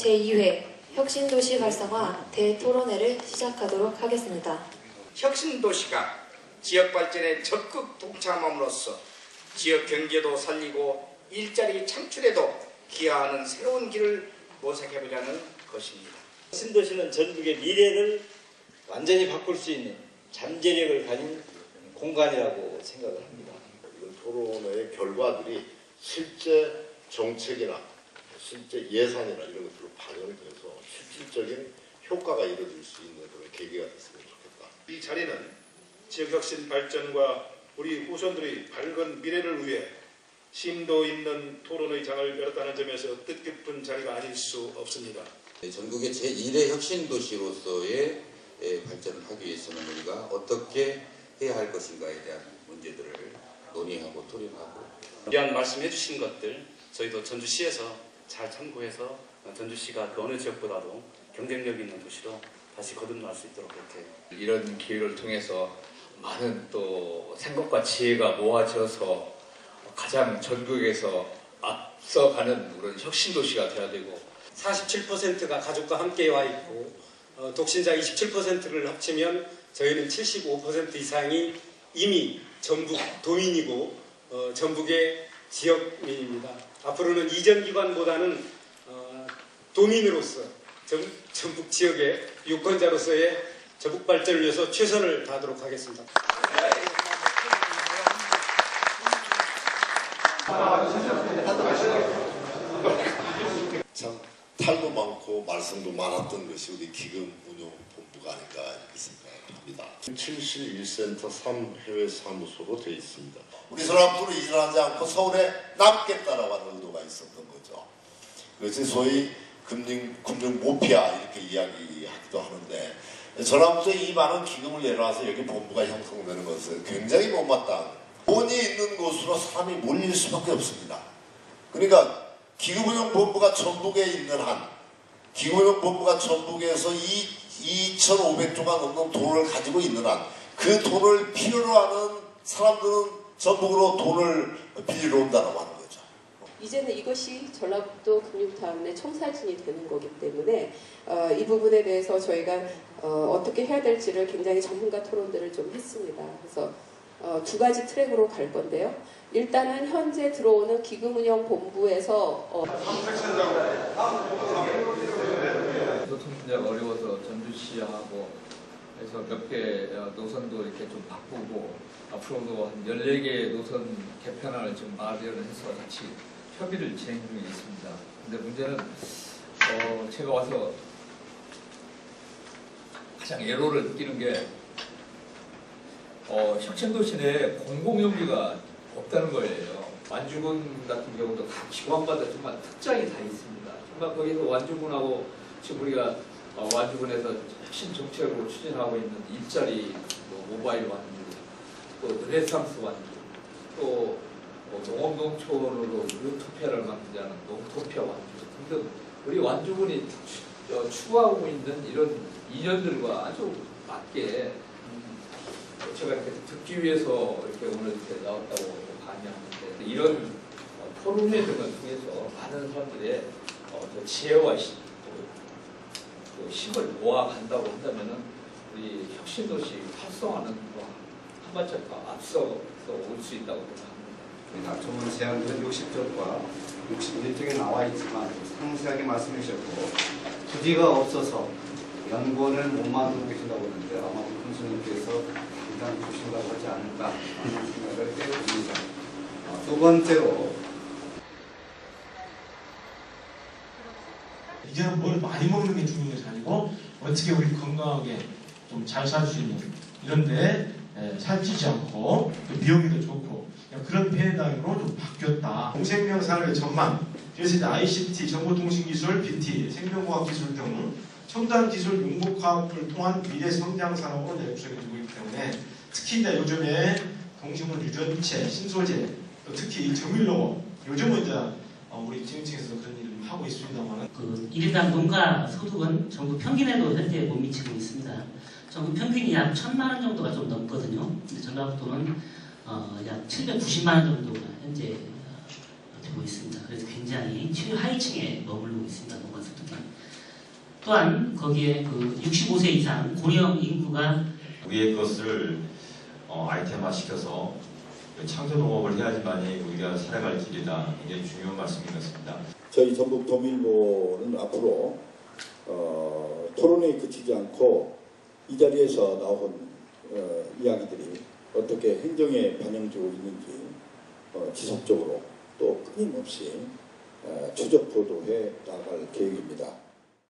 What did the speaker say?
제2회 혁신도시 활성화 대토론회를 시작하도록 하겠습니다. 혁신도시가 지역 발전에 적극 동참함으로써 지역 경제도 살리고 일자리 창출에도 기여하는 새로운 길을 모색해보자는 것입니다. 신도시는 전국의 미래를 완전히 바꿀 수 있는 잠재력을 가진 공간이라고 생각을 합니다. 이런 토론회의 결과들이 실제 정책이나 실제 예산이나 이런 것들로 반영이 돼서 실질적인 효과가 이루어질 수 있는 그런 계기가 됐으면 좋겠다. 이 자리는 지역 혁신 발전과 우리 후손들의 밝은 미래를 위해 심도 있는 토론의 장을 열었다는 점에서 뜻깊은 자리가 아닐 수 없습니다. 네, 전국의 제1의 혁신도시로서의 에, 발전을 하기 위해서는 우리가 어떻게 해야 할 것인가에 대한 문제들을 논의하고 토론하고 귀한 말씀해 주신 것들 저희도 전주시에서 잘 참고해서 전주시가 그 어느 지역보다도 경쟁력 있는 도시로 다시 거듭날 수 있도록 그렇게 이런 기회를 통해서 많은 또 생각과 지혜가 모아져서 가장 전국에서 앞서가는 그런 혁신 도시가 돼야 되고 47%가 가족과 함께 와 있고 어, 독신자 27%를 합치면 저희는 75% 이상이 이미 전북 도민이고 어, 전북의 지역민입니다. 앞으로는 이전 기관보다는 어, 도민으로서 전, 전북 지역의 유권자로서의 전북 발전을 위해서 최선을 다하도록 하겠습니다. 참 탈도 많고 말썽도 많았던 것이 우리 기금 운용 본부가 아닌가 이렇게 생각합니다. 71센터 3 해외 사무소로 되어 있습니다. 우리 사람들은 일하지 않고 서울에 남겠다라고 하는 의도가 있었던 거죠. 그것이 소위 금융, 금융 모피아 이렇게 이야기하기도 하는데 전함부터 이 많은 기금을 내놔서 여기 본부가 형성되는 것은 굉장히 못마땅 돈이 있는 곳으로 사람이 몰릴 수밖에 없습니다. 그러니까 기금운용 본부가 전북에 있는 한 기금운용 본부가 전북에서 이 2,500조가 넘는 돈을 가지고 있는 한 그 돈을 필요로 하는 사람들은 전북으로 돈을 빌리러 온다고 하는 거죠. 이제는 이것이 전라북도 금융타운의 청사진이 되는 거기 때문에 어, 이 부분에 대해서 저희가 어, 떻게 해야 될지를 굉장히 전문가 토론들을 좀 했습니다. 그래서 어, 두 가지 트랙으로 갈 건데요. 일단은 현재 들어오는 기금운용본부에서 어, 교통 문제가 어려워서 전주시하고 해서 몇 개 노선도 이렇게 좀 바꾸고 앞으로도 한 14개 노선 개편안을 지금 마련을 해서 같이 협의를 진행 중에 있습니다. 근데 문제는 어 제가 와서 가장 애로를 느끼는 게 어, 혁신도 시 내에 공공연비가 없다는 거예요. 완주군 같은 경우도 각 기관마다 정말 특장이 다 있습니다. 정말 거기서 완주군하고 지금 우리가 어, 완주군에서 혁신 정책으로 추진하고 있는 일자리 뭐 모바일 완주, 또 르네상스 완주, 또 뭐 농업농촌으로 유토피아를 만들자는 농토피아 완주. 등등 우리 완주군이 추, 어, 추구하고 있는 이런 이념들과 아주 맞게 음, 제가 이렇게 듣기 위해서 이렇게 오늘 이렇게 나왔다고 반영하는데 이런 어, 토론회 등을 통해서 많은 사람들의 어, 저 지혜와 힘을 모아 간다고 한다면은 우리 혁신도시 활성화는 뭐 한 발짝 더 앞서서 올 수 있다고 생각합니다. 낙조문 제안들은 60쪽과 61쪽에 나와 있지만 상세하게 말씀해 주셨고 부지가 없어서 연구원을 못 만들고 계신다고 하는데 아마 교수님께서 당장 주신다고 하지 않을까 하는 생각을 해봅니다. 어, 두 번째로 이제는 뭘 많이 먹는 게 중요한 것이 아니고 어떻게 우리 건강하게 좀 잘 살 수 있는 이런데 살찌지 않고 또 비용도 좋고 그런 패러다임으로 좀 바뀌었다. 공생명 산업의 전망 그래서 이제 ICT, 정보통신기술, BT, 생명과학기술 등 첨단 기술 융목화학을 통한 미래 성장 산업으로 되고 있기 때문에 특히 이제 요즘에 동식물 유전체, 신소재, 또 특히 이 정밀로봇 요즘은 이제 어, 우리 지능층에서 그런 일을 하고 있습니다만 그 1인당 농가 소득은 전국 평균에도 현재 못 미치고 있습니다. 전국 평균이 약 1천만 원 정도가 좀 넘거든요. 근데 전라북도는 어, 약 790만 원 정도가 현재 어, 되고 있습니다. 그래서 굉장히 최하위층에 머무르고 있습니다. 노건 소득이. 또한 거기에 그 65세 이상 고령 인구가 우리의 것을 어, 아이템화 시켜서 창조 농업을 해야지만이 우리가 살아갈 길이다. 굉장히 중요한 말씀인 것 같습니다. 저희 전북 도민보는 앞으로 어, 토론에 그치지 않고 이 자리에서 나온 어, 이야기들이 어떻게 행정에 반영되고 있는지 어, 지속적으로 또 끊임없이 어, 추적 보도해 나갈 계획입니다.